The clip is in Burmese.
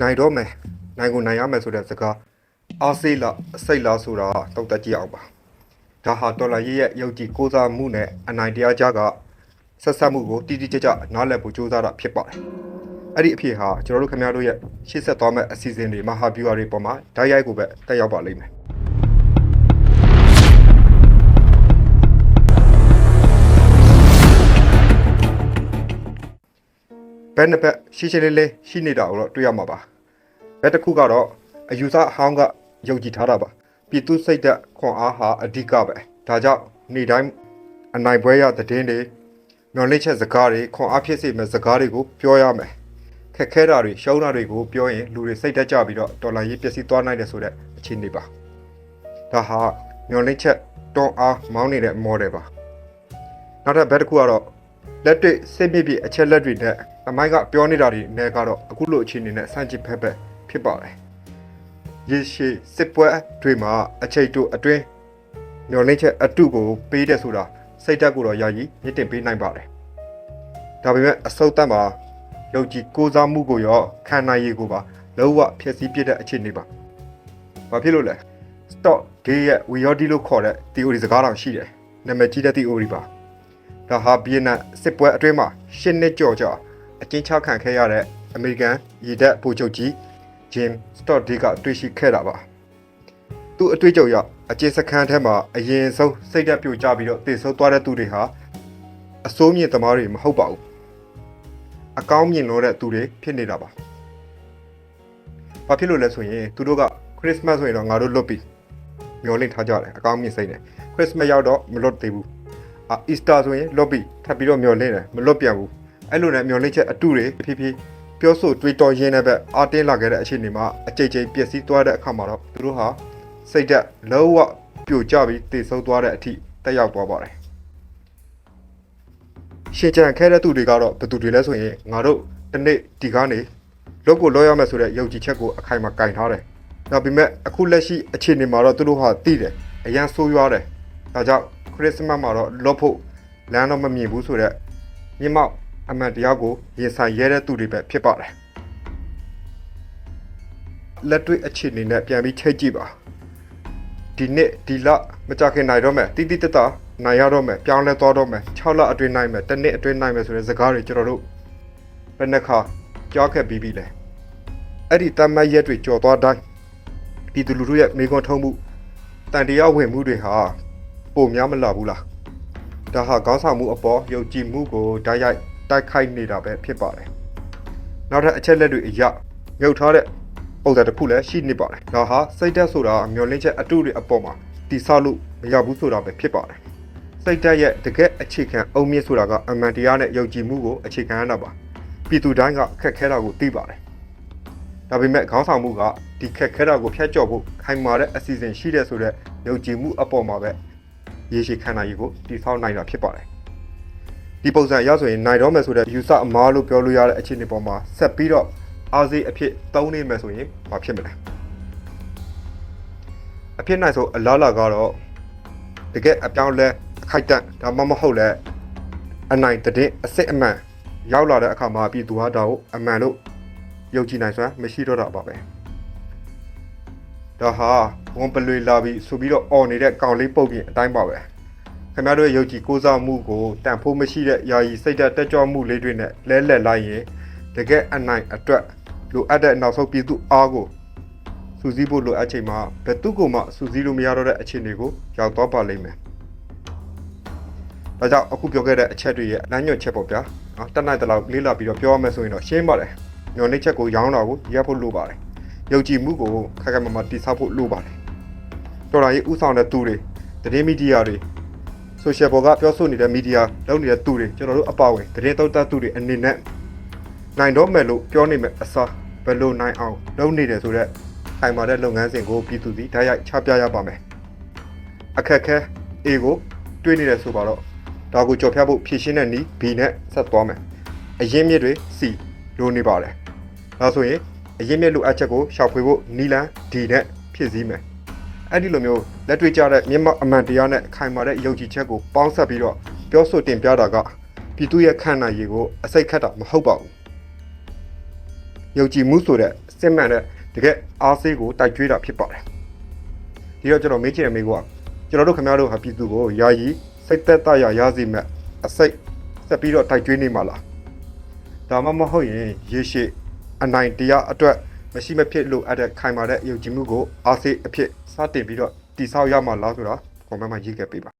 နိုင်တော့မယ်နိုင်ကိုနိုင်ရမယ်ဆိုတဲ့စကားအားစိတ်လားအစိတ်လားဆိုတာတောက်တက်ကြည့်အောင်ပါဒါဟာတော်လာရဲ့ရဲ့ယုတ်ကြည်ကိုးစားမှုနဲ့အနိုင်တရားကြားကဆက်ဆက်မှုကိုတိတိကျကျနားလည်ဖို့ကြိုးစားတာဖြစ်ပါတယ်အဲ့ဒီအဖြစ်ဟာကျွန်တော်တို့ခင်ဗျားတို့ရဲ့ရှေ့ဆက်သွားမယ့်အစီအစဉ်တွေမဟာဗျူဟာတွေပေါ်မှာဓာတ်ရိုက်ကိုပဲတက်ရောက်ပါလိမ့်မယ်ဘက်နှစ်ဘက်ရှင်းရှင်းလေးလေးရှိနေတာကိုတော့တွေ့ရမှာပါ ဘက်တစ်ခုကတော့အယူဆအဟောင်းကယုံကြည်ထားတာပါပြည်သူစိတ်သက်ခွန်အားဟာအဓိကပဲဒါကြောင့်နေ့တိုင်းအနိုင်ပွဲရသတင်းတွေမျော်လင့်ချက်စကားတွေခွန်အားဖြစ်စေမဲ့စကားတွေကိုပြောရမယ်ခက်ခဲတာတွေရှုံးတာတွေကိုပြောရင်လူတွေစိတ်တက်ကြပြီးတော့တော်လိုင်းရေးပျက်စီးသွားနိုင်တယ်ဆိုတဲ့အခြေအနေပါဒါဟာမျော်လင့်ချက်တွန်းအားမောင်းနေတဲ့ model ပါနောက်ထပ်ဘက်တစ်ခုကတော့လက်တွေ့စိတ်ပြည့်ပြည့်အချက်လက်တွေနဲ့အမိုင်းကပြောနေတာတွေနဲ့ကတော့အခုလိုအခြေအနေနဲ့စန့်ကျင်ဖက်ဖက် ဖြစ်ပါတယ်။ရေရှည်စစ်ပွဲတွေမှာအချိန်တူအတွင်းမျောလင့်ချက်အတုကိုပေးတဲ့ဆိုတာစိတ်ဓာတ်ကိုတော့ယာယီမြင့်တင်ပေးနိုင်ပါတယ်။ဒါပေမဲ့အစုပ်သက်မှာယုံကြည်ကိုးစားမှုကိုရောခံနိုင်ရည်ကိုပါလုံးဝဖျက်ဆီးပြတဲ့အခြေအနေပါ။ဘာဖြစ်လို့လဲ။ stock day ရဲ့ WIOD လို့ခေါ်တဲ့ theory စကားတောင်ရှိတယ်။နာမည်ကြီးတဲ့ theory ပါ။ဒါဟာဗီယက်နမ်စစ်ပွဲအတွင်းမှာရှစ်နှစ်ကျော်ကြာအကျဉ်းချခံခဲ့ရတဲ့အမေရိကန်ရေတပ်ဗိုလ်ချုပ်ကြီး ဂျင်စတော့ဒီကတွေ့ရှိခဲ့တာပါသူအတွေ့အကြုံရအကျဉ်းစခန်းထဲမှာအရင်ဆုံးစိတ်ဓာတ်ပြိုကျပြီးတော့တည်ဆုံသွားတဲ့သူတွေဟာအစိုးမြင့်သမားတွေမဟုတ်ပါဘူးအကောင်းမြင်လို့တဲ့သူတွေဖြစ်နေတာပါဘာဖြစ်လို့လဲဆိုရင်သူတို့ကခရစ်စမတ်ဆိုရင်တော့ငါတို့လွတ်ပြီမျောလင့်ထားကြတယ်အကောင်းမြင်စိတ်နဲ့ခရစ်စမတ်ရောက်တော့မလွတ်သေးဘူးအာအီစတာဆိုရင်လော့ဘီထပ်ပြီးတော့မျောလင့်တယ်မလွတ်ပြန်ဘူးအဲ့လိုနဲ့မျောလင့်ချက်အတုတွေဖြည်းဖြည်း ပြောဆိုတွေးတောရင်းတဲ့ဘက်အာတင်းလာခဲ့တဲ့အခြေအနေမှာအကြိတ်ကြိမ်ပျက်စီးသွားတဲ့အခါမှာတော့သူတို့ဟာစိတ်ဓာတ်လုံးဝပြိုကျပြီးတည်ဆုံသွားတဲ့အထိတက်ရောက်သွားပါတယ်ရှင်းချန်ခဲတဲ့သူတွေကတော့ဘယ်သူတွေလဲဆိုရင်ငါတို့ဒီနေ့ဒီကားနေလောကိုလောရမယ်ဆိုတဲ့ယုံကြည်ချက်ကိုအခိုင်အမာကင်ထားတယ်ဒါပေမဲ့အခုလက်ရှိအခြေအနေမှာတော့သူတို့ဟာတည်တယ်အရန်ဆိုးရွားတယ်ဒါကြောင့်ခရစ်စမတ်မှာတော့လော့ဖို့လမ်းတော့မမြင်ဘူးဆိုတော့မြင့်မောက် အမှန်တရားကိုရင်ဆိုင်ရဲတဲ့သူတွေပဲဖြစ်ပါတယ်လက်တွေ့အခြေအနေနဲ့ပြန်ပြီးချိန်ကြည့်ပါဒီနေ့ဒီလမကြခင်နိုင်တော့မယ်တိတိတတ်တာနိုင်ရတော့မယ်ပြောင်းလဲသွားတော့မယ်6လအတွင်းနိုင်မယ်တစ်နှစ်အတွင်းနိုင်မယ်ဆိုတဲ့စကားတွေကျွန်တော်တို့ဘယ်နှခါကြားခဲ့ပြီးပြီလဲအဲ့ဒီတမတ်ရက်တွေကြော်သွားတိုင်းပြည်သူလူထုရဲ့မိခွန်းထုံးမှုတန်တရားဝင်မှုတွေဟာပုံများမလာဘူးလားဒါဟာကောင်းဆောင်မှုအပေါ်ယုံကြည်မှုကိုတိုက်ရိုက် တိုက်ခိုက်နေတာပဲဖြစ်ပါတယ်နောက်ထပ်အချက်လက်တွေအရမြုပ်ထားတဲ့ပုံစံတစ်ခုလည်းရှိနေပါတယ်ဒါဟာစိတ်ဓာတ်ဆိုတာမျောလင့်ချက်အတုတွေအပေါ်မှာတည်ဆောက်လို့မရဘူးဆိုတာပဲဖြစ်ပါတယ်စိတ်ဓာတ်ရဲ့တကယ်အခြေခံအုံမြင့်ဆိုတာကအမှန်တရားနဲ့ယုံကြည်မှုကိုအခြေခံရတာပါပြည်သူတိုင်းကခက်ခဲတာကိုသိပါတယ်ဒါပေမဲ့ခေါင်းဆောင်မှုကဒီခက်ခဲတာကိုဖျက်ကျော်ဖို့ခိုင်မာတဲ့အစီအစဉ်ရှိတဲ့ဆိုတော့ယုံကြည်မှုအပေါ်မှာပဲရေရှည်ခံနိုင်ရေးကိုတည်ဆောက်နိုင်တာဖြစ်ပါတယ် ဒီပုံစံအရဆိုရင်နိုင်တော့မယ်ဆိုတဲ့ယူဆအမားလို့ပြောလို့ရတဲ့အခြေအနေပေါ်မှာဆက်ပြီးတော့အားစိအဖြစ်သုံးနေမယ်ဆိုရင်ဘာဖြစ်မလဲအဖြစ်နိုင်ဆုံးအလားလာကတော့တကယ်အပြောင်းလဲအခိုက်အတန့်ဒါမှမဟုတ်လဲအနိုင်တဲ့အစ်စ်အမှန်ရောက်လာတဲ့အခါမှာပြည်သူဟာဒါကိုအမှန်လို့ယုံကြည်နိုင်စွမ်းမရှိတော့တာပါပဲဒါဟာဝန်ပလွေလာပြီးဆိုပြီးတော့អော်နေတဲ့ကောင်လေးပုတ်ပြင်အတိုင်းပါပဲ ခင်ဗျားတို့ရဲ့ယုံကြည်ကိုးစားမှုကိုတန်ဖိုးမရှိတဲ့ယာယီစိတ်ဓာတ်တက်ကြွမှုလေးတွေနဲ့လဲလှယ်လိုက်ရင်တကယ်အနိုင်အတွက်လိုအပ်တဲ့နောက်ဆုံးပြည်သူအားကိုစူးစီးဖို့လိုအပ်ချိန်မှာဘယ်သူ့ကိုမှစူးစီးလို့မရတော့တဲ့အခြေအနေကိုရောက်သွားပါလိမ့်မယ်ဒါကြောင့်အခုပြောခဲ့တဲ့အချက်တွေရဲ့လမ်းညွှန်ချက်ပေါ့ဗျာနော်တက်နိုင်တဲ့လောက်လေးလာပြီးတော့ပြောရမယ်ဆိုရင်တော့ရှင်းပါတယ်ညွှန်နေချက်ကိုရောင်းတာကိုရပ်ဖို့လိုပါတယ်ယုံကြည်မှုကိုခက်ခက်မမတိဆောက်ဖို့လိုပါတယ်တော်တော်ကြီးဥဆောင်တဲ့သူတွေသတင်းမီဒီယာတွေ social ပေါ်ကပြောဆိုနေတဲ့မီဒီယာလုပ်နေတဲ့သူတွေကျွန်တော်တို့အပါဝင်သတင်းတောက်တတ်သူတွေအနေနဲ့နိုင်တော့မယ်လို့ပြောနေမယ်အစားဘယ်လိုနိုင်အောင်လုပ်နေတယ်ဆိုတော့ခိုင်မာတဲ့လုပ်ငန်းစဉ်ကိုပြည်သူစီဓာတ်ရိုက်ချပြရပါမယ်အခက်ခဲ A ကိုတွေးနေတယ်ဆိုပါတော့ဒါကိုကြော်ဖြတ်ဖို့ဖြည့်ရှင်းတဲ့နီး B နဲ့ဆက်သွားမယ်အရင်မြစ်တွေ C လိုနေပါတယ်ဒါဆိုရင်အရင်မြစ်လိုအပ်ချက်ကိုရှောက်ဖွေဖို့နီလန် D နဲ့ဖြည့်ဆည်းမယ် အဲ့ဒီလိုမျိုးလက်တွေ့ကြတဲ့မြင့်မအမှန်တရားနဲ့ခိုင်မာတဲ့ယုံကြည်ချက်ကိုပေါင်းစပ်ပြီးတော့ပြောဆိုတင်ပြတာကပြည်သူရဲ့ခံနိုင်ရည်ကိုအစိတ်ခတ်တာမဟုတ်ပါဘူးယုံကြည်မှုဆိုတဲ့စစစ်မှန်တဲ့တကယ်အားစေးကိုတိုက်ကြွေးတာဖြစ်ပါတယ်ဒီတော့ကျွန်တော်မေးချင်တဲ့မေးခွန်းကကျွန်တော်တို့ခင်ဗျားတို့ဟာပြည်သူကိုယာယီစိတ်သက်သာရရစီမဲ့အစိတ်ဆက်ပြီးတော့တိုက်ကြွေးနေမှာလားဒါမှမဟုတ်ရင်ရေရှည်အနိုင်တရားအတွက် မရှိမဖြစ်လို့အပ်တဲ့ခိုင်မာတဲ့ယုံကြည်မှုကိုအားစေးအဖြစ်စတင်ပြီးတော့တိဆောက်ရမှာလားဆိုတာကွန်မန့်မှာရေးခဲ့ပေးပါ